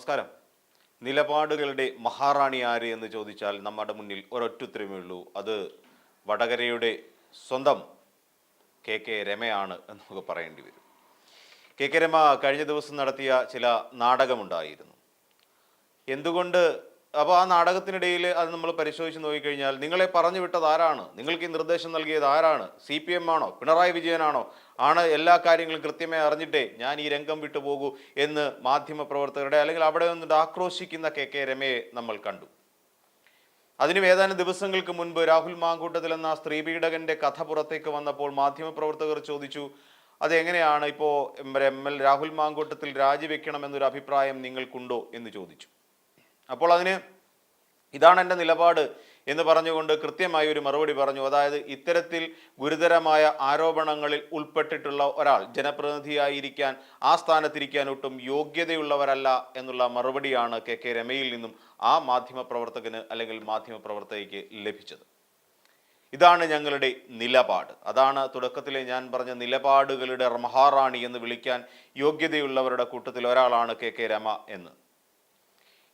നമസ്കാരം. നിലപാടുകളുടെ മഹാറാണി ആര് എന്ന് ചോദിച്ചാൽ നമ്മുടെ മുന്നിൽ ഒരൊറ്റ ഉത്തരമേ ഉള്ളൂ. അത് വടകരയുടെ സ്വന്തം കെ കെ രമയാണ് എന്ന് നമുക്ക് പറയേണ്ടി വരും. കെ കെ രമ കഴിഞ്ഞ ദിവസം നടത്തിയ ചില നാടകമുണ്ടായിരുന്നു. എന്തുകൊണ്ട് അപ്പോൾ ആ നാടകത്തിനിടയിൽ അത് നമ്മൾ പരിശോധിച്ച് നോക്കിക്കഴിഞ്ഞാൽ നിങ്ങളെ പറഞ്ഞു വിട്ടത് ആരാണ്? നിങ്ങൾക്ക് ഈ നിർദ്ദേശം നൽകിയത് ആരാണ്? സി പി എം ആണോ? പിണറായി വിജയനാണോ? ആണ് എല്ലാ കാര്യങ്ങളും കൃത്യമായി അറിഞ്ഞിട്ടേ ഞാൻ ഈ രംഗം വിട്ടു പോകൂ എന്ന് മാധ്യമ പ്രവർത്തകരുടെ അല്ലെങ്കിൽ അവിടെ നിന്നിട്ട് ആക്രോശിക്കുന്ന കെ കെ രമയെ നമ്മൾ കണ്ടു. അതിന് ഏതാനും ദിവസങ്ങൾക്ക് മുൻപ് രാഹുൽ മാങ്കൂട്ടത്തിൽ എന്ന സ്ത്രീ പീഡകന്റെ കഥ പുറത്തേക്ക് വന്നപ്പോൾ മാധ്യമപ്രവർത്തകർ ചോദിച്ചു അതെങ്ങനെയാണ് ഇപ്പോൾ എം എൽ രാഹുൽ മാങ്കൂട്ടത്തിൽ രാജിവെക്കണം എന്നൊരു അഭിപ്രായം നിങ്ങൾക്കുണ്ടോ? എന്ന് ചോദിച്ചു. അപ്പോൾ അതിന് ഇതാണ് എന്റെ നിലപാട് എന്ന് പറഞ്ഞുകൊണ്ട് കൃത്യമായി ഒരു മറുപടി പറഞ്ഞു. അതായത് ഇത്തരത്തിൽ ഗുരുതരമായ ആരോപണങ്ങളിൽ ഉൾപ്പെട്ടിട്ടുള്ള ഒരാൾ ജനപ്രതിനിധിയായിരിക്കാൻ ആ സ്ഥാനത്തിരിക്കാൻ ഒട്ടും യോഗ്യതയുള്ളവരല്ല എന്നുള്ള മറുപടിയാണ് കെ കെ രമയിൽ നിന്നും ആ മാധ്യമപ്രവർത്തകന് അല്ലെങ്കിൽ മാധ്യമപ്രവർത്തകയ്ക്ക് ലഭിച്ചത്. ഇതാണ് ഞങ്ങളുടെ നിലപാട്. അതാണ് തുടക്കത്തിലെ ഞാൻ പറഞ്ഞ നിലപാടുകളുടെ മഹാറാണി എന്ന് വിളിക്കാൻ യോഗ്യതയുള്ളവരുടെ കൂട്ടത്തിൽ ഒരാളാണ് കെ കെ രമ എന്ന്.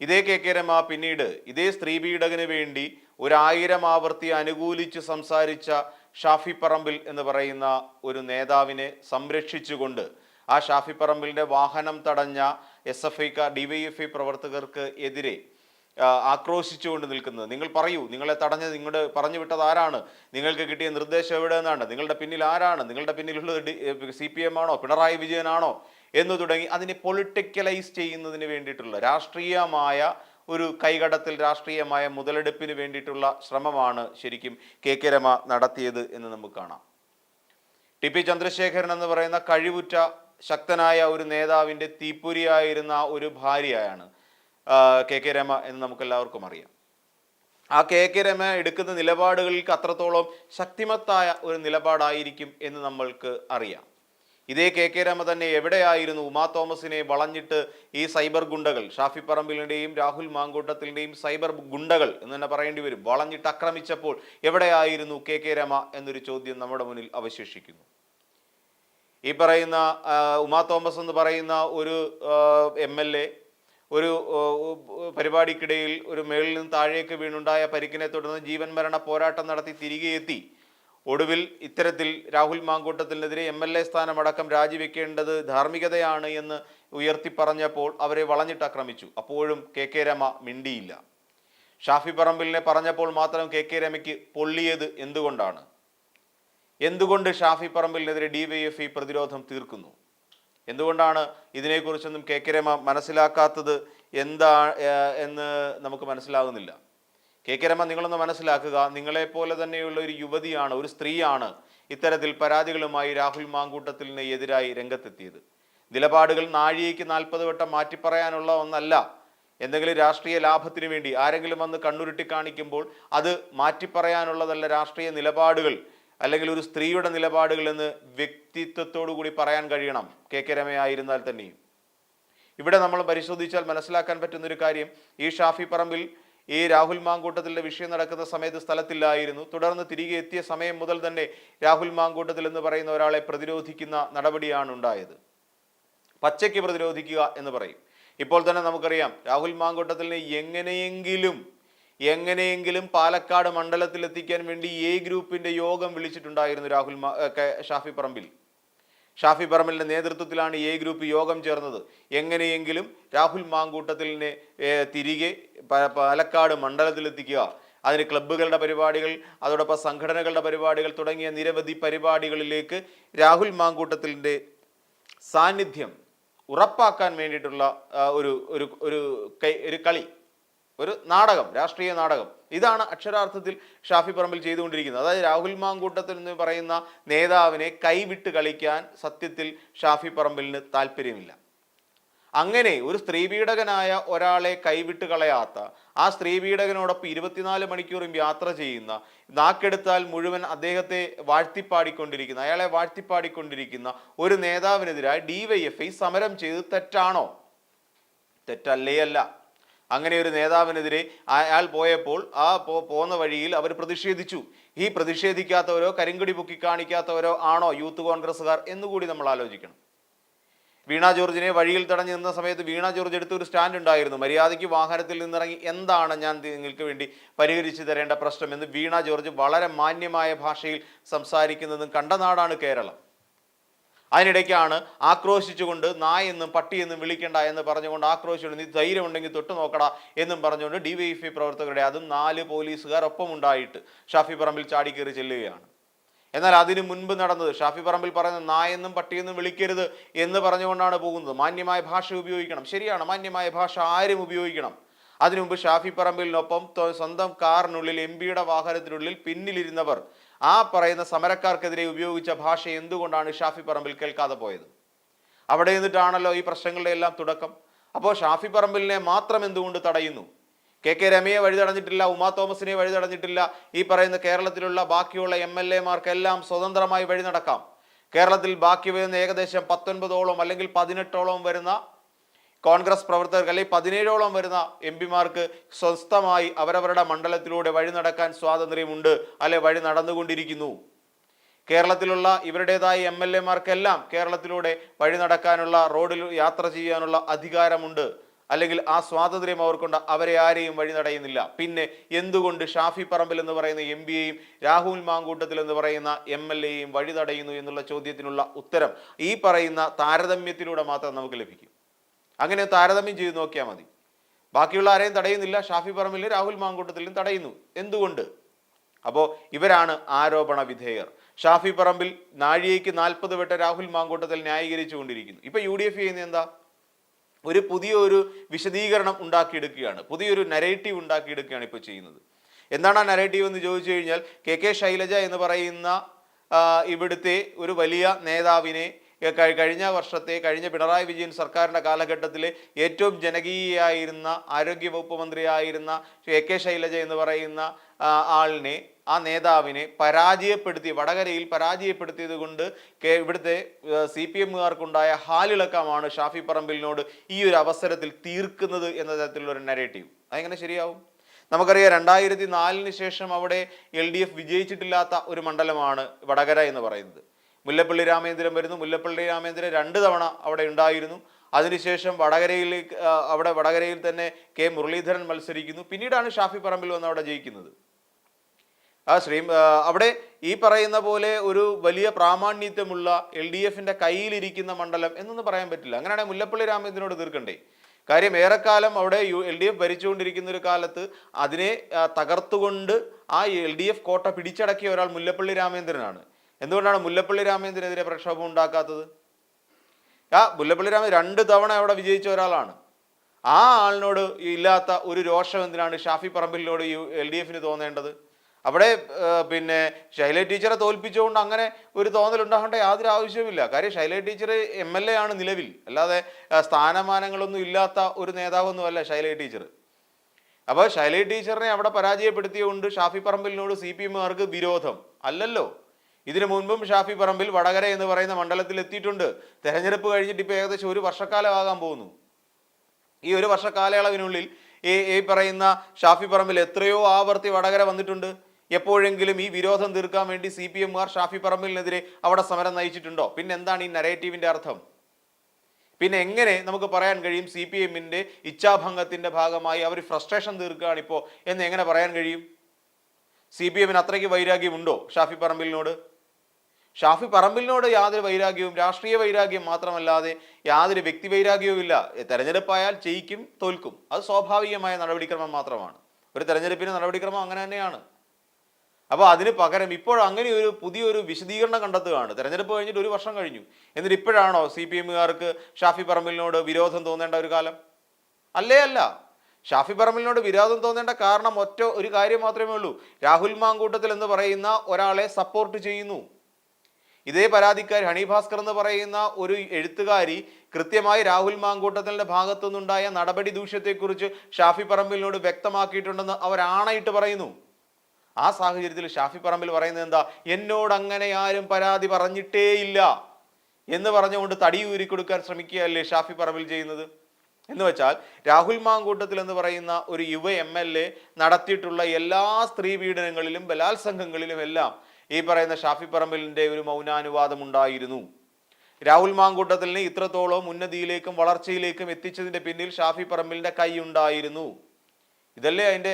ഇതേ കെ കെ രമ പിന്നീട് ഇതേ സ്ത്രീ പീഡകന് വേണ്ടി ഒരായിരം ആവർത്തി അനുകൂലിച്ച് സംസാരിച്ച ഷാഫി പറമ്പിൽ എന്ന് പറയുന്ന ഒരു നേതാവിനെ സംരക്ഷിച്ചുകൊണ്ട് ആ ഷാഫി പറമ്പിലിന്റെ വാഹനം തടഞ്ഞ എസ് എഫ് ഐക്കാർ ഡിവൈഎഫ്ഐ പ്രവർത്തകർക്ക് എതിരെ ആക്രോശിച്ചുകൊണ്ട് നിൽക്കുന്നത്. നിങ്ങൾ പറയൂ നിങ്ങളെ തടഞ്ഞത് നിങ്ങളുടെ പറഞ്ഞു വിട്ടത് ആരാണ്? നിങ്ങൾക്ക് കിട്ടിയ നിർദ്ദേശം എവിടെ നിന്നാണ് നിങ്ങളുടെ പിന്നിൽ ആരാണ്? നിങ്ങളുടെ പിന്നിലുള്ളത് സി പി എം ആണോ? പിണറായി വിജയനാണോ? എന്ന് തുടങ്ങി അതിനെ പൊളിറ്റിക്കലൈസ് ചെയ്യുന്നതിന് വേണ്ടിയിട്ടുള്ള രാഷ്ട്രീയമായ ഒരു കൈകടത്തിൽ രാഷ്ട്രീയമായ മുതലെടുപ്പിന് വേണ്ടിയിട്ടുള്ള ശ്രമമാണ് ശരിക്കും കെ കെ രമ നടത്തിയത് എന്ന് നമുക്ക് കാണാം. ടി പി ചന്ദ്രശേഖരൻ എന്ന് പറയുന്ന കഴിവുറ്റ ശക്തനായ ഒരു നേതാവിന്റെ തീപ്പൊരിയായിരുന്ന ഒരു ഭാര്യയാണ് കെ കെ രമ എന്ന് നമുക്ക് എല്ലാവർക്കും അറിയാം. ആ കെ കെ രമ എടുക്കുന്ന നിലപാടുകൾക്ക് അത്രത്തോളം ശക്തിമത്തായ ഒരു നിലപാടായിരിക്കും എന്ന് നമ്മൾക്ക് അറിയാം. ഇതേ കെ കെ രമ തന്നെ എവിടെയായിരുന്നു? ഉമാ തോമസിനെ വളഞ്ഞിട്ട് ഈ സൈബർ ഗുണ്ടകൾ ഷാഫി പറമ്പിലിന്റെയും രാഹുൽ മാങ്കൂട്ടത്തിന്റെയും സൈബർ ഗുണ്ടകൾ എന്ന് തന്നെ പറയേണ്ടി വരും. വളഞ്ഞിട്ട് ആക്രമിച്ചപ്പോൾ എവിടെയായിരുന്നു കെ കെ രമ എന്നൊരു ചോദ്യം നമ്മുടെ മുന്നിൽ അവശേഷിക്കുന്നു. ഈ പറയുന്ന ഉമാ തോമസ് എന്ന് പറയുന്ന ഒരു എം എൽ എ ഒരു പരിപാടിക്കിടയിൽ ഒരു മേളിൽ നിന്ന് താഴേക്ക് വീണുണ്ടായ പരിക്കിനെ തുടർന്ന് ജീവൻ മരണ പോരാട്ടം നടത്തി തിരികെ എത്തി. ഒടുവിൽ ഇത്തരത്തിൽ രാഹുൽ മാങ്കൂട്ടത്തിനെതിരെ എം എൽ എ സ്ഥാനമടക്കം രാജിവെക്കേണ്ടത് ധാർമ്മികതയാണ് എന്ന് ഉയർത്തി പറഞ്ഞപ്പോൾ അവരെ വളഞ്ഞിട്ട് ആക്രമിച്ചു അപ്പോഴും കെ കെ രമ മിണ്ടിയില്ല. ഷാഫി പറമ്പിലിനെ പറഞ്ഞപ്പോൾ മാത്രം കെ കെ രമയ്ക്ക് പൊള്ളിയത് എന്തുകൊണ്ടാണ്? എന്തുകൊണ്ട് ഷാഫി പറമ്പിലിനെതിരെ ഡിവൈഎഫ്ഐ പ്രതിരോധം തീർക്കുന്നു? എന്തുകൊണ്ടാണ് ഇതിനെക്കുറിച്ചൊന്നും കെ കെ രമ മനസ്സിലാക്കാത്തത്? എന്താ എന്ന് നമുക്ക് മനസ്സിലാകുന്നില്ല. കെ കെ രമ നിങ്ങളൊന്ന് മനസ്സിലാക്കുക. നിങ്ങളെപ്പോലെ തന്നെയുള്ള ഒരു യുവതിയാണ് ഒരു സ്ത്രീയാണ് ഇത്തരത്തിൽ പരാതികളുമായി രാഹുൽ മാങ്കൂട്ടത്തിന് എതിരായി രംഗത്തെത്തിയത്. നിലപാടുകൾ നാഴികയ്ക്ക് നാൽപ്പത് വട്ടം മാറ്റി പറയാനുള്ള ഒന്നല്ല. എന്തെങ്കിലും രാഷ്ട്രീയ ലാഭത്തിന് വേണ്ടി ആരെങ്കിലും വന്ന് കണ്ണുരുട്ടി കാണിക്കുമ്പോൾ അത് മാറ്റി പറയാനുള്ളതല്ല രാഷ്ട്രീയ നിലപാടുകൾ അല്ലെങ്കിൽ ഒരു സ്ത്രീയുടെ നിലപാടുകൾ എന്ന് വ്യക്തിത്വത്തോടു കൂടി പറയാൻ കഴിയണം. കെ കെ രമയായിരുന്നാൽ തന്നെയും. ഇവിടെ നമ്മൾ പരിശോധിച്ചാൽ മനസ്സിലാക്കാൻ പറ്റുന്ന ഒരു കാര്യം ഈ ഷാഫി പറമ്പിൽ ഈ രാഹുൽ മാങ്കൂട്ടത്തിലെ വിഷയം നടക്കുന്ന സമയത്ത് സ്ഥലത്തില്ലായിരുന്നു. തുടർന്ന് തിരികെ എത്തിയ സമയം മുതൽ തന്നെ രാഹുൽ മാങ്കൂട്ടത്തിൽ എന്ന് പറയുന്ന ഒരാളെ പ്രതിരോധിക്കുന്ന നടപടിയാണ് ഉണ്ടായത്. പച്ചയ്ക്ക് പ്രതിരോധിക്കുക എന്ന് പറയും. ഇപ്പോൾ തന്നെ നമുക്കറിയാം രാഹുൽ മാങ്കൂട്ടത്തിലിനെ എങ്ങനെയെങ്കിലും എങ്ങനെയെങ്കിലും പാലക്കാട് മണ്ഡലത്തിൽ എത്തിക്കാൻ വേണ്ടി എ ഗ്രൂപ്പിന്റെ യോഗം വിളിച്ചിട്ടുണ്ടായിരുന്നു രാഹുൽ ഷാഫി പറമ്പിൽ. ഷാഫി പറമ്പലിന്റെ നേതൃത്വത്തിലാണ് എ ഗ്രൂപ്പ് യോഗം ചേർന്നത്. എങ്ങനെയെങ്കിലും രാഹുൽ മാങ്കൂട്ടത്തിലിനെ തിരികെ പാലക്കാട് മണ്ഡലത്തിലെത്തിക്കുക. അതിന് ക്ലബ്ബുകളുടെ പരിപാടികൾ അതോടൊപ്പം സംഘടനകളുടെ പരിപാടികൾ തുടങ്ങിയ നിരവധി പരിപാടികളിലേക്ക് രാഹുൽ മാങ്കൂട്ടത്തിലിന്റെ സാന്നിധ്യം ഉറപ്പാക്കാൻ വേണ്ടിയിട്ടുള്ള ഒരു ഒരു ഒരു കളി ഒരു നാടകം രാഷ്ട്രീയ നാടകം. ഇതാണ് അക്ഷരാർത്ഥത്തിൽ ഷാഫി പറമ്പിൽ ചെയ്തുകൊണ്ടിരിക്കുന്നത്. അതായത് രാഹുൽ മാങ്കൂട്ടത്തിൽ എന്ന് പറയുന്ന നേതാവിനെ കൈവിട്ട് കളിക്കാൻ സത്യത്തിൽ ഷാഫി പറമ്പിലിന് താല്പര്യമില്ല. അങ്ങനെ ഒരു സ്ത്രീപീഡകനായ ഒരാളെ കൈവിട്ട് കളയാത്ത ആ സ്ത്രീപീഡകനോടൊപ്പം ഇരുപത്തിനാല് മണിക്കൂറും യാത്ര ചെയ്യുന്ന നാക്കെടുത്താൽ മുഴുവൻ അദ്ദേഹത്തെ വാഴ്ത്തിപ്പാടിക്കൊണ്ടിരിക്കുന്ന അയാളെ വാഴ്ത്തിപ്പാടിക്കൊണ്ടിരിക്കുന്ന ഒരു നേതാവിനെതിരായി ഡിവൈഎഫ്ഐ സമരം ചെയ്ത് തെറ്റാണോ? തെറ്റല്ലേ അല്ല. അങ്ങനെ ഒരു നേതാവിനെതിരെ അയാൾ പോയപ്പോൾ ആ പോന്ന വഴിയിൽ അവർ പ്രതിഷേധിച്ചു. ഈ പ്രതിഷേധിക്കാത്തവരോ കരിങ്കൊടി പൊക്കി കാണിക്കാത്തവരോ ആണോ യൂത്ത് കോൺഗ്രസ്സുകാർ എന്നുകൂടി നമ്മൾ ആലോചിക്കണം. വീണ ജോർജിനെ വഴിയിൽ തടഞ്ഞു നിന്ന സമയത്ത് വീണ ജോർജ് എടുത്ത ഒരു സ്റ്റാൻഡ് ഉണ്ടായിരുന്നു. മര്യാദയ്ക്ക് വാഹനത്തിൽ നിന്നിറങ്ങി എന്താണ് ഞാൻ നിങ്ങൾക്ക് വേണ്ടി പരിഹരിച്ചു തരേണ്ട പ്രശ്നം എന്ന് വീണ ജോർജ് വളരെ മാന്യമായ ഭാഷയിൽ സംസാരിക്കുന്നതും കണ്ട നാടാണ് കേരളം. അതിനിടയ്ക്കാണ് ആക്രോശിച്ചുകൊണ്ട് നായെന്നും പട്ടിയെന്നും വിളിക്കണ്ട എന്ന് പറഞ്ഞുകൊണ്ട് ആക്രോശിച്ചുകൊണ്ട് നീ ധൈര്യം ഉണ്ടെങ്കിൽ തൊട്ട് നോക്കടാ എന്നും പറഞ്ഞുകൊണ്ട് ഡിവൈഎഫ്ഐ പ്രവർത്തകരുടെ അതും നാല് പോലീസുകാർ ഒപ്പം ഉണ്ടായിട്ട് ഷാഫി പറമ്പിൽ ചാടിക്കേറി ചെല്ലുകയാണ്. എന്നാൽ അതിനു മുൻപ് നടന്നത് ഷാഫി പറമ്പിൽ പറയുന്നത് നായെന്നും പട്ടിയെന്നും വിളിക്കരുത് എന്ന് പറഞ്ഞുകൊണ്ടാണ് പോകുന്നത്. മാന്യമായ ഭാഷ ഉപയോഗിക്കണം. ശരിയാണ് മാന്യമായ ഭാഷ ആരും ഉപയോഗിക്കണം. അതിനു മുമ്പ് ഷാഫി പറമ്പിലിനൊപ്പം സ്വന്തം കാറിനുള്ളിൽ എം പിയുടെ വാഹനത്തിനുള്ളിൽ പിന്നിലിരുന്നവർ ആ പറയുന്ന സമരക്കാർക്കെതിരെ ഉപയോഗിച്ച ഭാഷ എന്തുകൊണ്ടാണ് ഷാഫി പറമ്പിൽ കേൾക്കാതെ പോയത്? അവിടെ നിന്നിട്ടാണല്ലോ ഈ പ്രശ്നങ്ങളുടെ എല്ലാം തുടക്കം. അപ്പോൾ ഷാഫി പറമ്പിലിനെ മാത്രം എന്തുകൊണ്ട് തടയുന്നു? കെ കെ രമയെ വഴി തടഞ്ഞിട്ടില്ല ഉമാ തോമസിനെ വഴി തടഞ്ഞിട്ടില്ല ഈ പറയുന്ന കേരളത്തിലുള്ള ബാക്കിയുള്ള എം എൽ എമാർക്കെല്ലാം സ്വതന്ത്രമായി വഴി നടക്കാം. കേരളത്തിൽ ബാക്കി വരുന്ന ഏകദേശം പത്തൊൻപതോളം അല്ലെങ്കിൽ പതിനെട്ടോളം വരുന്ന കോൺഗ്രസ് പ്രവർത്തകർക്ക് അല്ലെങ്കിൽ പതിനേഴോളം വരുന്ന എം പിമാർക്ക് സ്വസ്ഥമായി അവരവരുടെ മണ്ഡലത്തിലൂടെ വഴി നടക്കാൻ സ്വാതന്ത്ര്യമുണ്ട് അല്ലെ വഴി നടന്നുകൊണ്ടിരിക്കുന്നു. കേരളത്തിലുള്ള ഇവരുടേതായ എം എൽ എമാർക്കെല്ലാം കേരളത്തിലൂടെ വഴി നടക്കാനുള്ള റോഡിൽ യാത്ര ചെയ്യാനുള്ള അധികാരമുണ്ട്. അല്ലെങ്കിൽ ആ സ്വാതന്ത്ര്യം അവർക്കുണ്ട് അവരെ ആരെയും വഴി നടയുന്നില്ല. പിന്നെ എന്തുകൊണ്ട് ഷാഫി പറമ്പിൽ എന്ന് പറയുന്ന എം പിയെയും രാഹുൽ മാങ്കൂട്ടത്തിൽ എന്ന് പറയുന്ന എം എൽ എയും വഴി തടയുന്നു എന്നുള്ള ചോദ്യത്തിനുള്ള ഉത്തരം ഈ പറയുന്ന താരതമ്യത്തിലൂടെ മാത്രം നമുക്ക് ലഭിക്കും. അങ്ങനെ താരതമ്യം ചെയ്ത് നോക്കിയാൽ മതി. ബാക്കിയുള്ള ആരെയും തടയുന്നില്ല. ഷാഫി പറമ്പിൽ രാഹുൽ മാങ്കൂട്ടത്തിലും തടയുന്നു. എന്തുകൊണ്ട്? അപ്പോൾ ഇവരാണ് ആരോപണ വിധേയർ. ഷാഫി പറമ്പിൽ നാഴികയ്ക്ക് നാൽപ്പത് വെട്ട രാഹുൽ മാങ്കൂട്ടത്തിൽ ന്യായീകരിച്ചു കൊണ്ടിരിക്കുന്നു ഇപ്പൊ യു ഡി എഫ് ചെയ്യുന്ന എന്താ? ഒരു പുതിയ ഒരു വിശദീകരണം ഉണ്ടാക്കിയെടുക്കുകയാണ്. പുതിയൊരു നരേറ്റീവ് ഉണ്ടാക്കിയെടുക്കുകയാണ് ഇപ്പോൾ ചെയ്യുന്നത്. എന്താണ് ആ നരേറ്റീവ് എന്ന് ചോദിച്ചു കഴിഞ്ഞാൽ കെ കെ ശൈലജ എന്ന് പറയുന്ന ഇവിടുത്തെ ഒരു വലിയ നേതാവിനെ കഴിഞ്ഞ വർഷത്തെ കഴിഞ്ഞ പിണറായി വിജയൻ സർക്കാരിന്റെ കാലഘട്ടത്തിൽ ഏറ്റവും ജനകീയായിരുന്ന ആരോഗ്യവകുപ്പ് മന്ത്രിയായിരുന്ന എ കെ ശൈലജ എന്ന് പറയുന്ന ആളിനെ ആ നേതാവിനെ പരാജയപ്പെടുത്തി വടകരയിൽ പരാജയപ്പെടുത്തിയത് കൊണ്ട് ഇവിടുത്തെ സി പി എമ്മുകാർക്കുണ്ടായ ഹാലിളക്കമാണ് ഷാഫി പറമ്പിലിനോട് ഈ ഒരു അവസരത്തിൽ തീർക്കുന്നത് എന്ന തരത്തിലുള്ള ഒരു നരേറ്റീവ് അതെങ്ങനെ ശരിയാവും? നമുക്കറിയാം രണ്ടായിരത്തി നാലിന് ശേഷം അവിടെ എൽ ഡി എഫ് വിജയിച്ചിട്ടില്ലാത്ത ഒരു മണ്ഡലമാണ് വടകര എന്ന് പറയുന്നത്. മുല്ലപ്പള്ളി രാമേന്ദ്രൻ വരുന്നു. മുല്ലപ്പള്ളി രാമേന്ദ്രൻ രണ്ട് തവണ അവിടെ ഉണ്ടായിരുന്നു. അതിനുശേഷം വടകരയിലേക്ക് അവിടെ വടകരയിൽ തന്നെ കെ മുരളീധരൻ മത്സരിക്കുന്നു. പിന്നീടാണ് ഷാഫി പറമ്പിൽ വന്ന് അവിടെ ജയിക്കുന്നത്. ആ ശ്രീ അവിടെ ഈ പറയുന്ന പോലെ ഒരു വലിയ പ്രാമാണ്യത്വമുള്ള എൽ ഡി എഫിന്റെ കയ്യിലിരിക്കുന്ന മണ്ഡലം എന്നൊന്നും പറയാൻ പറ്റില്ല. അങ്ങനെയാണെങ്കിൽ മുല്ലപ്പള്ളി രാമേന്ദ്രനോട് തീർക്കണ്ടേ കാര്യം ഏറെക്കാലം അവിടെ യു എൽ ഡി എഫ് ഭരിച്ചുകൊണ്ടിരിക്കുന്ന ഒരു കാലത്ത് അതിനെ തകർത്തുകൊണ്ട് ആ എൽ ഡി എഫ് കോട്ട പിടിച്ചടക്കിയ ഒരാൾ മുല്ലപ്പള്ളി രാമേന്ദ്രനാണ്. എന്തുകൊണ്ടാണ് മുല്ലപ്പള്ളി രാമേന്ദ്രനെതിരെ പ്രക്ഷോഭം ഉണ്ടാക്കാത്തത്? ആ മുല്ലപ്പള്ളി രാമൻ രണ്ട് തവണ അവിടെ വിജയിച്ച ഒരാളാണ്. ആ ആളിനോട് ഇല്ലാത്ത ഒരു രോഷം എന്തിനാണ് ഷാഫി പറമ്പിലിനോട് യു എൽ ഡി എഫിന് തോന്നേണ്ടത്? അവിടെ പിന്നെ ശൈല ടീച്ചറെ തോൽപ്പിച്ചുകൊണ്ട് അങ്ങനെ ഒരു തോന്നൽ ഉണ്ടാകേണ്ട യാതൊരു ആവശ്യവുമില്ല. കാര്യം Shaila teacher M L A ആണ് നിലവിൽ. അല്ലാതെ സ്ഥാനമാനങ്ങളൊന്നും ഇല്ലാത്ത ഒരു നേതാവൊന്നുമല്ല ശൈല ടീച്ചർ. അപ്പോൾ ശൈല ടീച്ചറിനെ അവിടെ പരാജയപ്പെടുത്തിയുകൊണ്ട് ഷാഫി പറമ്പിലിനോട് സി പി എമ്മുകാർക്ക് വിരോധം. അല്ലല്ലോ. ഇതിനു മുൻപും ഷാഫി പറമ്പിൽ വടകര എന്ന് പറയുന്ന മണ്ഡലത്തിൽ എത്തിയിട്ടുണ്ട്. തെരഞ്ഞെടുപ്പ് കഴിഞ്ഞിട്ട് ഇപ്പോൾ ഏകദേശം ഒരു വർഷക്കാലമാകാൻ പോകുന്നു. ഈ ഒരു വർഷ കാലയളവിനുള്ളിൽ ഈ ഈ പറയുന്ന ഷാഫി പറമ്പിൽ എത്രയോ ആവർത്തി വടകര വന്നിട്ടുണ്ട്. എപ്പോഴെങ്കിലും ഈ വിരോധം തീർക്കാൻ വേണ്ടി സി പി എമ്മുകാർ ഷാഫി പറമ്പിലിനെതിരെ അവിടെ സമരം നയിച്ചിട്ടുണ്ടോ? പിന്നെ എന്താണ് ഈ നരേറ്റീവിന്റെ അർത്ഥം? പിന്നെ എങ്ങനെ നമുക്ക് പറയാൻ കഴിയും സി പി എമ്മിന്റെ ഇച്ഛാഭംഗത്തിന്റെ ഭാഗമായി അവർ ഫ്രസ്ട്രേഷൻ തീർക്കുകയാണ് ഇപ്പോൾ എന്ന് എങ്ങനെ പറയാൻ കഴിയും? സി പി എമ്മിന് അത്രയ്ക്ക് വൈരാഗ്യമുണ്ടോ ഷാഫി പറമ്പിലിനോട്? ഷാഫി പറമ്പിലിനോട് യാതൊരു വൈരാഗ്യവും രാഷ്ട്രീയ വൈരാഗ്യം മാത്രമല്ലാതെ യാതൊരു വ്യക്തി വൈരാഗ്യവും ഇല്ല തെരഞ്ഞെടുപ്പായാൽ ജയിക്കും തോൽക്കും. അത് സ്വാഭാവികമായ നടപടിക്രമം മാത്രമാണ്. ഒരു തെരഞ്ഞെടുപ്പിന് നടപടിക്രമം അങ്ങനെ തന്നെയാണ്. അപ്പോൾ അതിന് പകരം ഇപ്പോൾ അങ്ങനെ ഒരു പുതിയൊരു വിശദീകരണം കണ്ടെത്തുകയാണ്. തെരഞ്ഞെടുപ്പ് കഴിഞ്ഞിട്ട് ഒരു വർഷം കഴിഞ്ഞു. എന്നിട്ട് ഇപ്പോഴാണോ സി പി എമ്മുകാർക്ക് ഷാഫി പറമ്പിലിനോട് വിരോധം തോന്നേണ്ട ഒരു കാലം? അല്ലേ അല്ല. ഷാഫി പറമ്പിലിനോട് വിരോധം തോന്നേണ്ട കാരണം ഒറ്റ ഒരു കാര്യം മാത്രമേ ഉള്ളൂ. രാഹുൽ മാങ്കൂട്ടത്തിൽ എന്ന് പറയുന്ന ഒരാളെ സപ്പോർട്ട് ചെയ്യുന്നു. ഇതേ പരാതിക്കാരി ഹണി ഭാസ്കർ എന്ന് പറയുന്ന ഒരു എഴുത്തുകാരി കൃത്യമായി രാഹുൽ മാങ്കൂട്ടത്തിന്റെ ഭാഗത്തുനിന്നുണ്ടായ നടപടി ദൂഷ്യത്തെക്കുറിച്ച് ഷാഫി പറമ്പിലിനോട് വ്യക്തമാക്കിയിട്ടുണ്ടെന്ന് അവരാണായിട്ട് പറയുന്നു. ആ സാഹചര്യത്തിൽ ഷാഫി പറമ്പിൽ പറയുന്നത് എന്താ? എന്നോട് അങ്ങനെ ആരും പരാതി പറഞ്ഞിട്ടേയില്ല എന്ന് പറഞ്ഞുകൊണ്ട് തടി ഊരി കൊടുക്കാൻ ശ്രമിക്കുകയല്ലേ ഷാഫി പറമ്പിൽ ചെയ്യുന്നത്? എന്ന് വെച്ചാൽ രാഹുൽ മാങ്കൂട്ടത്തിൽ എന്ന് പറയുന്ന ഒരു യുവ എം എൽ എ നടത്തിയിട്ടുള്ള എല്ലാ സ്ത്രീ പീഡനങ്ങളിലും ബലാത്സംഗങ്ങളിലും എല്ലാം ഈ പറയുന്ന ഷാഫി പറമ്പിലിന്റെ ഒരു മൗനാനുവാദം ഉണ്ടായിരുന്നു. രാഹുൽ മാങ്കൂട്ടത്തിലിനെ ഇത്രത്തോളം ഉന്നതിയിലേക്കും വളർച്ചയിലേക്കും എത്തിച്ചതിന്റെ പിന്നിൽ ഷാഫി പറമ്പിലിന്റെ കൈ ഉണ്ടായിരുന്നു. ഇതല്ലേ അതിന്റെ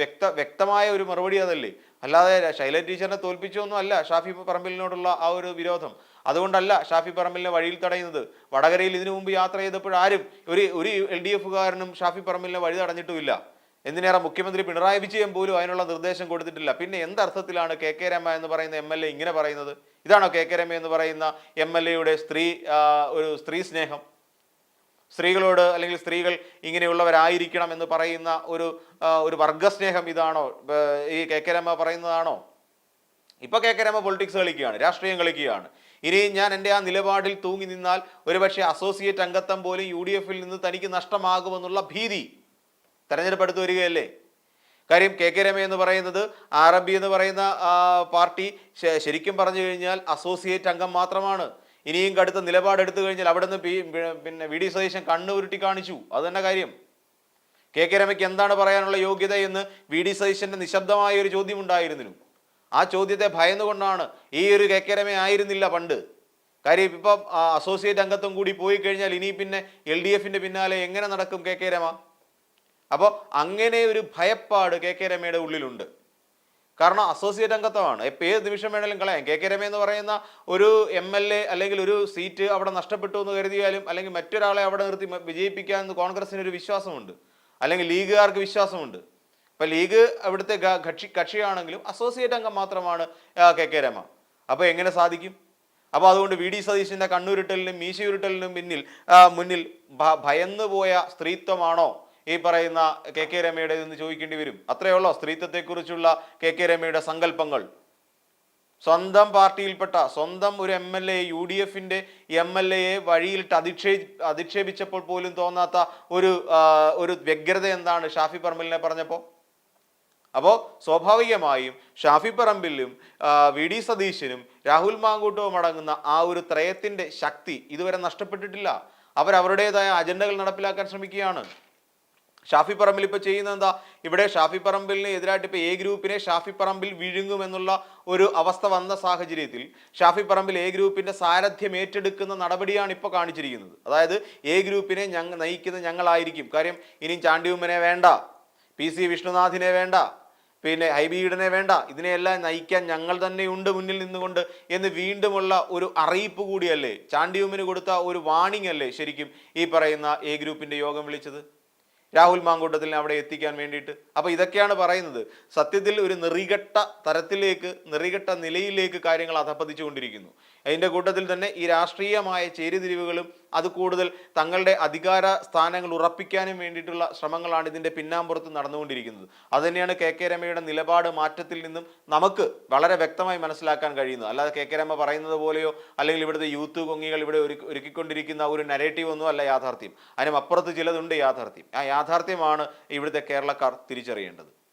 വ്യക്ത വ്യക്തമായ ഒരു മറുപടി അതല്ലേ? അല്ലാതെ ശൈല ടീച്ചറിനെ തോൽപ്പിച്ചൊന്നും അല്ല ഷാഫി പറമ്പിലിനോടുള്ള ആ ഒരു വിരോധം. അതുകൊണ്ടല്ല ഷാഫി പറമ്പിലിനെ വഴിയിൽ തടയുന്നത്. വടകരയിൽ ഇതിനു മുമ്പ് യാത്ര ചെയ്തപ്പോൾ ആരും ഒരു ഒരു എൽ ഡി എഫുകാരനും ഷാഫി പറമ്പിലിനെ വഴി തടഞ്ഞിട്ടുമില്ല. എന്തിനേറെ മുഖ്യമന്ത്രി പിണറായി വിജയൻ പോലും അതിനുള്ള നിർദ്ദേശം കൊടുത്തിട്ടില്ല. പിന്നെ എന്തർത്ഥത്തിലാണ് കെ കെ രമ എന്ന് പറയുന്ന എം എൽ എ ഇങ്ങനെ പറയുന്നത്? ഇതാണോ കെ കെ രമ എന്ന് പറയുന്ന എം എൽ എയുടെ സ്ത്രീ ഒരു സ്ത്രീ സ്നേഹം? സ്ത്രീകളോട് അല്ലെങ്കിൽ സ്ത്രീകൾ ഇങ്ങനെയുള്ളവരായിരിക്കണം എന്ന് പറയുന്ന ഒരു ഒരു വർഗസ്നേഹം ഇതാണോ? ഈ കെ കെ രമ പറയുന്നതാണോ? ഇപ്പൊ കെ കെ രമ പൊളിറ്റിക്സ് കളിക്കുകയാണ് രാഷ്ട്രീയം കളിക്കുകയാണ്. ഇനി ഞാൻ എന്റെ ആ നിലപാടിൽ തൂങ്ങി നിന്നാൽ ഒരുപക്ഷെ അസോസിയേറ്റ് അംഗത്വം പോലും യു ഡി എഫിൽ നിന്ന് തനിക്ക് നഷ്ടമാകുമെന്നുള്ള ഭീതി തെരഞ്ഞെടുപ്പ് അടുത്ത് വരികയല്ലേ? കാര്യം കെ കെ രമ എന്ന് പറയുന്നത് ആർ എം ബി എന്ന് പറയുന്ന പാർട്ടി ശരിക്കും പറഞ്ഞു കഴിഞ്ഞാൽ അസോസിയേറ്റ് അംഗം മാത്രമാണ്. ഇനിയും കടുത്ത നിലപാടെടുത്തു കഴിഞ്ഞാൽ അവിടെ നിന്ന് പിന്നെ വി ഡി സതീശൻ കണ്ണ് ഉരുട്ടി കാണിച്ചു. അത് തന്നെ കാര്യം. കെ കെ രമയ്ക്ക് എന്താണ് പറയാനുള്ള യോഗ്യത എന്ന് വി ഡി സതീശന്റെ നിശബ്ദമായ ഒരു ചോദ്യം ഉണ്ടായിരുന്നു. ആ ചോദ്യത്തെ ഭയന്നുകൊണ്ടാണ് ഈ ഒരു കെ കെ രമ ആയിരുന്നില്ല പണ്ട്. കാര്യം ഇപ്പം അസോസിയേറ്റ് അംഗത്വം കൂടി പോയി കഴിഞ്ഞാൽ ഇനി പിന്നെ എൽ ഡി എഫിന്റെ പിന്നാലെ എങ്ങനെ നടക്കും കെ കെ രമ? അപ്പോൾ അങ്ങനെ ഒരു ഭയപ്പാട് കെ കെ രമയുടെ ഉള്ളിലുണ്ട്. കാരണം അസോസിയേറ്റ് അംഗത്വമാണ്. ഇപ്പം ഏത് നിമിഷം വേണേലും കളയാം. കെ കെ രമ എന്ന് പറയുന്ന ഒരു എം എൽ എ അല്ലെങ്കിൽ ഒരു സീറ്റ് അവിടെ നഷ്ടപ്പെട്ടു എന്ന് കരുതിയാലും അല്ലെങ്കിൽ മറ്റൊരാളെ അവിടെ നിർത്തി വിജയിപ്പിക്കാമെന്ന് കോൺഗ്രസിന് ഒരു വിശ്വാസമുണ്ട്. അല്ലെങ്കിൽ ലീഗുകാർക്ക് വിശ്വാസമുണ്ട്. ഇപ്പം ലീഗ് അവിടുത്തെ കക്ഷി കക്ഷിയാണെങ്കിലും അസോസിയേറ്റ് അംഗം മാത്രമാണ് കെ കെ രമ. അപ്പോൾ എങ്ങനെ സാധിക്കും? അപ്പോൾ അതുകൊണ്ട് വി ഡി സതീശിന്റെ കണ്ണുരുട്ടലിനും മീശയുരുട്ടലിനും പിന്നിൽ മുന്നിൽ ഭയന്നുപോയ പോയ സ്ത്രീത്വമാണോ ഈ പറയുന്ന കെ കെ രമയുടെ നിന്ന് ചോദിക്കേണ്ടി വരും. അത്രയേ ഉള്ളോ സ്ത്രീത്വത്തെക്കുറിച്ചുള്ള കെ കെ രമയുടെ സങ്കല്പങ്ങൾ. സ്വന്തം പാർട്ടിയിൽപ്പെട്ട സ്വന്തം ഒരു M L A U D എഫിന്റെ എം എൽ എയെ വഴിയിലിട്ട് അധിക്ഷേ അധിക്ഷേപിച്ചപ്പോൾ പോലും തോന്നാത്ത ഒരു ഒരു വ്യഗ്രത എന്താണ് ഷാഫി പറമ്പലിനെ പറഞ്ഞപ്പോൾ? അപ്പോൾ സ്വാഭാവികമായും ഷാഫി പറമ്പിലും വി ഡി സതീശനും രാഹുൽ മാങ്കൂട്ടവും അടങ്ങുന്ന ആ ഒരു ത്രയത്തിന്റെ ശക്തി ഇതുവരെ നഷ്ടപ്പെട്ടിട്ടില്ല. അവരവരുടേതായ അജണ്ടകൾ നടപ്പിലാക്കാൻ ശ്രമിക്കുകയാണ്. ഷാഫി പറമ്പിൽ ഇപ്പോൾ ചെയ്യുന്നത് എന്താ ഇവിടെ ഷാഫി പറമ്പിലിന് എതിരായിട്ട് ഇപ്പോൾ എ ഗ്രൂപ്പിനെ ഷാഫി പറമ്പിൽ വിഴുങ്ങുമെന്നുള്ള ഒരു അവസ്ഥ വന്ന സാഹചര്യത്തിൽ ഷാഫി പറമ്പിൽ എ ഗ്രൂപ്പിന്റെ സാരഥ്യം ഏറ്റെടുക്കുന്ന നടപടിയാണ് ഇപ്പോൾ കാണിച്ചിരിക്കുന്നത്. അതായത് എ ഗ്രൂപ്പിനെ ഞങ്ങൾ നയിക്കുന്ന ഞങ്ങളായിരിക്കും. കാര്യം ഇനിയും ചാണ്ടിയുമ്മനെ വേണ്ട പി സി വിഷ്ണുനാഥിനെ വേണ്ട പിന്നെ ഹൈബീഡിനെ വേണ്ട ഇതിനെയെല്ലാം നയിക്കാൻ ഞങ്ങൾ തന്നെയുണ്ട് മുന്നിൽ നിന്നുകൊണ്ട് എന്ന് വീണ്ടുമുള്ള ഒരു അറിയിപ്പ് കൂടിയല്ലേ? ചാണ്ടിയുമ്മിന് കൊടുത്ത ഒരു വാണിംഗ് അല്ലേ ശരിക്കും ഈ പറയുന്ന എ ഗ്രൂപ്പിന്റെ യോഗം വിളിച്ചത്? രാഹുൽ മാങ്കൂട്ടത്തിൽ അവിടെ എത്തിക്കാൻ വേണ്ടിയിട്ട്. അപ്പോൾ ഇതൊക്കെയാണ് പറയുന്നത്. സത്യത്തിൽ ഒരു നെറികെട്ട തരത്തിലേക്ക് നെറികെട്ട നിലയിലേക്ക് കാര്യങ്ങൾ അധപ്പതിച്ചുകൊണ്ടിരിക്കുന്നു. അതിന്റെ കൂട്ടത്തിൽ തന്നെ ഈ രാഷ്ട്രീയമായ ചേരിതിരിവുകളും അത് കൂടുതൽ തങ്ങളുടെ അധികാര സ്ഥാനങ്ങൾ ഉറപ്പിക്കാനും വേണ്ടിയിട്ടുള്ള ശ്രമങ്ങളാണ് ഇതിന്റെ പിന്നാമ്പുറത്ത് നടന്നുകൊണ്ടിരിക്കുന്നത്. അതുതന്നെയാണ് കെ കെ രമയുടെ നിലപാട് മാറ്റത്തിൽ നിന്നും നമുക്ക് വളരെ വ്യക്തമായി മനസ്സിലാക്കാൻ കഴിയുന്നത്. അല്ലാതെ കെ കെ രമ പറയുന്നത് പോലെയോ അല്ലെങ്കിൽ ഇവിടുത്തെ യൂത്ത് കൊങ്ങികൾ ഇവിടെ ഒരുക്കി ഒരുക്കിക്കൊണ്ടിരിക്കുന്ന ഒരു നരേറ്റീവ് ഒന്നും അല്ല യാഥാർത്ഥ്യം. അതിനും അപ്പുറത്ത് ചിലതുണ്ട് യാഥാർത്ഥ്യം. ആ യാഥാർത്ഥ്യമാണ് ഇവിടുത്തെ കേരളക്കാർ തിരിച്ചറിയേണ്ടത്.